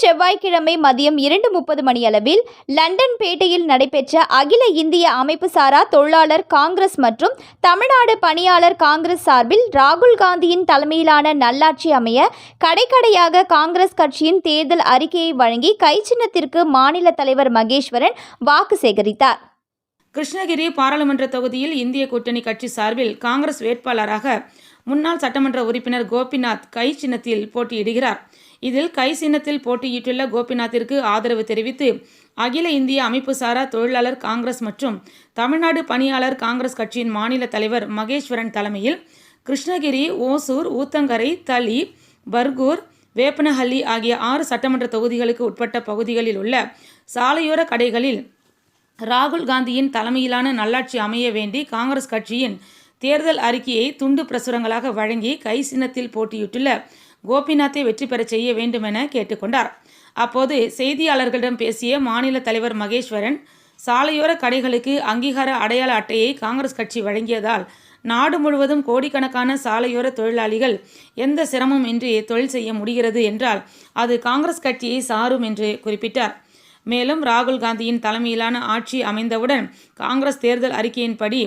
செவ்வாய்க்கிழமை மதியம் இரண்டு முப்பது மணியளவில் லண்டன் பேட்டையில் நடைபெற்ற அகில இந்திய அமைப்பு சாரா தொழிலாளர் காங்கிரஸ் மற்றும் தமிழ்நாடு பணியாளர் காங்கிரஸ் சார்பில் ராகுல் காந்தியின் தலைமையிலான நல்லாட்சி அமைய கடைக்கடையாக காங்கிரஸ் கட்சியின் தேர்தல் அறிக்கையை வழங்கி கைச்சின்னத்திற்கு மாநில தலைவர் மகேஸ்வரன் வாக்கு சேகரித்தார். கிருஷ்ணகிரி பாராளுமன்ற தொகுதியில் இந்திய கூட்டணி கட்சி சார்பில் காங்கிரஸ் வேட்பாளராக முன்னாள் சட்டமன்ற உறுப்பினர் கோபிநாத் கை சின்னத்தில் போட்டியிடுகிறார். இதில் கை சின்னத்தில் போட்டியிட்டுள்ள கோபிநாத்திற்கு ஆதரவு தெரிவித்து அகில இந்திய அமைப்பு சாரா தொழிலாளர் காங்கிரஸ் மற்றும் தமிழ்நாடு பணியாளர் காங்கிரஸ் கட்சியின் மாநில தலைவர் மகேஸ்வரன் தலைமையில் கிருஷ்ணகிரி ஓசூர் ஊத்தங்கரை தளி பர்கூர் வேப்பனஹள்ளி ஆகிய ஆறு சட்டமன்ற தொகுதிகளுக்கு உட்பட்ட பகுதிகளில் உள்ள சாலையோர கடைகளில் ராகுல் காந்தியின் தலைமையிலான நல்லாட்சி அமைய வேண்டி காங்கிரஸ் கட்சியின் தேர்தல் அறிக்கையை துண்டு பிரசுரங்களாக வழங்கி கை சின்னத்தில் போட்டியிட்டுள்ள கோபிநாத்தை வெற்றி பெறச் செய்ய வேண்டுமென கேட்டுக்கொண்டார். அப்போது செய்தியாளர்களிடம் பேசிய மாநில தலைவர் மகேஸ்வரன் சாலையோர கடைகளுக்கு அங்கீகார அடையாள அட்டையை காங்கிரஸ் கட்சி வழங்கியதால் நாடு முழுவதும் கோடிக்கணக்கான சாலையோர தொழிலாளிகள் எந்த சிரமம் இன்றி தொழில் செய்ய முடிகிறது என்றால் அது காங்கிரஸ் கட்சியை சாரும் என்று குறிப்பிட்டார். மேலும் ராகுல் காந்தியின் தலைமையிலான ஆட்சி அமைந்தவுடன் காங்கிரஸ் தேர்தல் அறிக்கையின்படி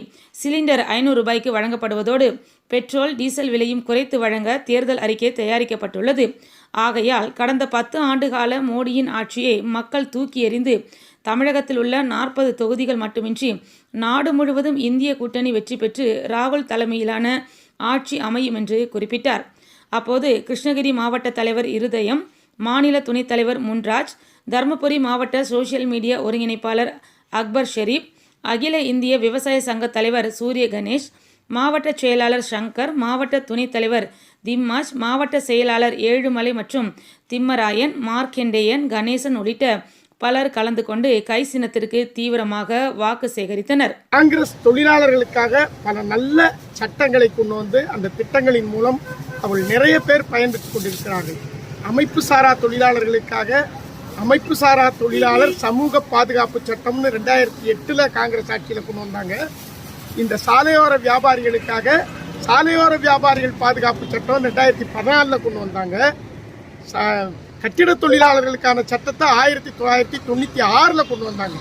சிலிண்டர் ஐநூறு ரூபாய்க்கு வழங்கப்படுவதோடு பெட்ரோல் டீசல் விலையும் குறைத்து வழங்க தேர்தல் அறிக்கை தயாரிக்கப்பட்டுள்ளது. ஆகையால் கடந்த பத்து ஆண்டுகால மோடியின் ஆட்சியை மக்கள் தூக்கி எறிந்து தமிழகத்தில் உள்ள நாற்பது தொகுதிகள் மட்டுமின்றி நாடு முழுவதும் இந்திய கூட்டணி வெற்றி பெற்று ராகுல் தலைமையிலான ஆட்சி அமையும் என்று குறிப்பிட்டார். அப்போது கிருஷ்ணகிரி மாவட்ட தலைவர் இருதயம் மாநில துணைத் தலைவர் முன்ராஜ் தருமபுரி மாவட்ட சோஷியல் மீடியா ஒருங்கிணைப்பாளர் அக்பர் ஷெரீப் அகில இந்திய விவசாய சங்க தலைவர் சூரிய கணேஷ் மாவட்ட செயலாளர் சங்கர் மாவட்ட துணைத் தலைவர் திம்மாஜ் மாவட்ட செயலாளர் ஏழுமலை மற்றும் திம்மராயன் மார்க்கெண்டேயன் கணேசன் உள்ளிட்ட பலர் கலந்து கொண்டு கை சின்னத்திற்கு தீவிரமாக வாக்கு சேகரித்தனர். காங்கிரஸ் தொழிலாளர்களுக்காக பல நல்ல சட்டங்களை கொண்டு வந்து அந்த திட்டங்களின் மூலம் அவர்கள் நிறைய பேர் பயன்பெற்றுக் கொண்டிருக்கிறார்கள். அமைப்பு சாரா தொழிலாளர்களுக்காக அமைப்பு சாரா தொழிலாளர் சமூக பாதுகாப்பு சட்டம்னு ரெண்டாயிரத்தி எட்டில் காங்கிரஸ் ஆட்சியில் கொண்டு வந்தாங்க. இந்த சாலையோர வியாபாரிகளுக்காக சாலையோர வியாபாரிகள் பாதுகாப்பு சட்டம் ரெண்டாயிரத்தி பதினாலில் கொண்டு வந்தாங்க. ச- கட்டிட தொழிலாளர்களுக்கான சட்டத்தை ஆயிரத்தி தொள்ளாயிரத்தி தொண்ணூற்றி ஆறில் கொண்டு வந்தாங்க.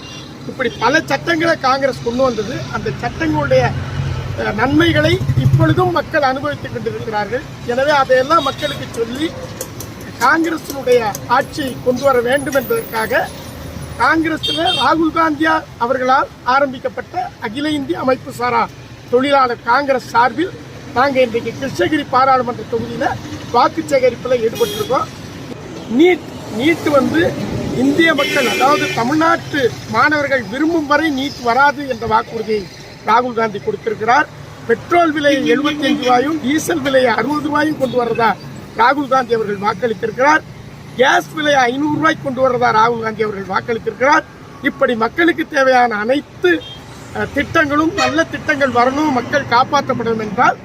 இப்படி பல சட்டங்களை காங்கிரஸ் கொண்டு வந்தது. அந்த சட்டங்களுடைய நன்மைகளை இப்பொழுதும் மக்கள் அனுபவித்துக் கொண்டிருக்கிறார்கள். எனவே அதையெல்லாம் மக்களுக்கு சொல்லி காங்கிரசினுடைய ஆட்சி கொண்டு வர வேண்டும் என்பதற்காக காங்கிரஸில் ராகுல் காந்தியா அவர்களால் ஆரம்பிக்கப்பட்ட அகில இந்திய அமைப்பு சாரா தொழிலாளர் காங்கிரஸ் சார்பில் நாங்கள் இன்றைக்கு கிருஷ்ணகிரி பாராளுமன்ற தொகுதியில் வாக்கு சேகரிப்பில் ஈடுபட்டிருக்கோம். நீட் நீட் வந்து இந்திய மக்கள் அதாவது தமிழ்நாட்டு மாணவர்கள் விரும்பும் வரை நீட் வராது என்ற வாக்குறுதியை ராகுல் காந்தி கொடுத்திருக்கிறார். பெட்ரோல் விலை 75 ரூபாயும் டீசல் விலையை அறுபது ரூபாயும் கொண்டு வரதா ராகுல் காந்தி அவர்கள் வாக்களித்திருக்கிறார். கேஸ் விலை ஐநூறு ரூபாய் கொண்டு வரதா ராகுல் காந்தி அவர்கள் வாக்களித்திருக்கிறார். இப்படி மக்களுக்கு தேவையான அனைத்து திட்டங்களும் நல்ல திட்டங்கள் வரணும் மக்கள் காப்பாற்றப்படும் என்றால்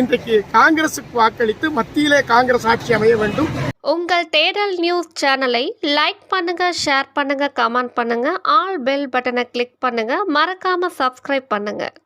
இன்றைக்கு காங்கிரசுக்கு வாக்களித்து மத்தியிலே காங்கிரஸ் ஆட்சி அமைய வேண்டும். உங்கள் தேடல் நியூஸ் சேனலை லைக் பண்ணுங்க ஷேர் பண்ணுங்க கமெண்ட் பண்ணுங்க ஆல் பெல் பட்டனை கிளிக் பண்ணுங்க மறக்காம சப்ஸ்கிரைப் பண்ணுங்க.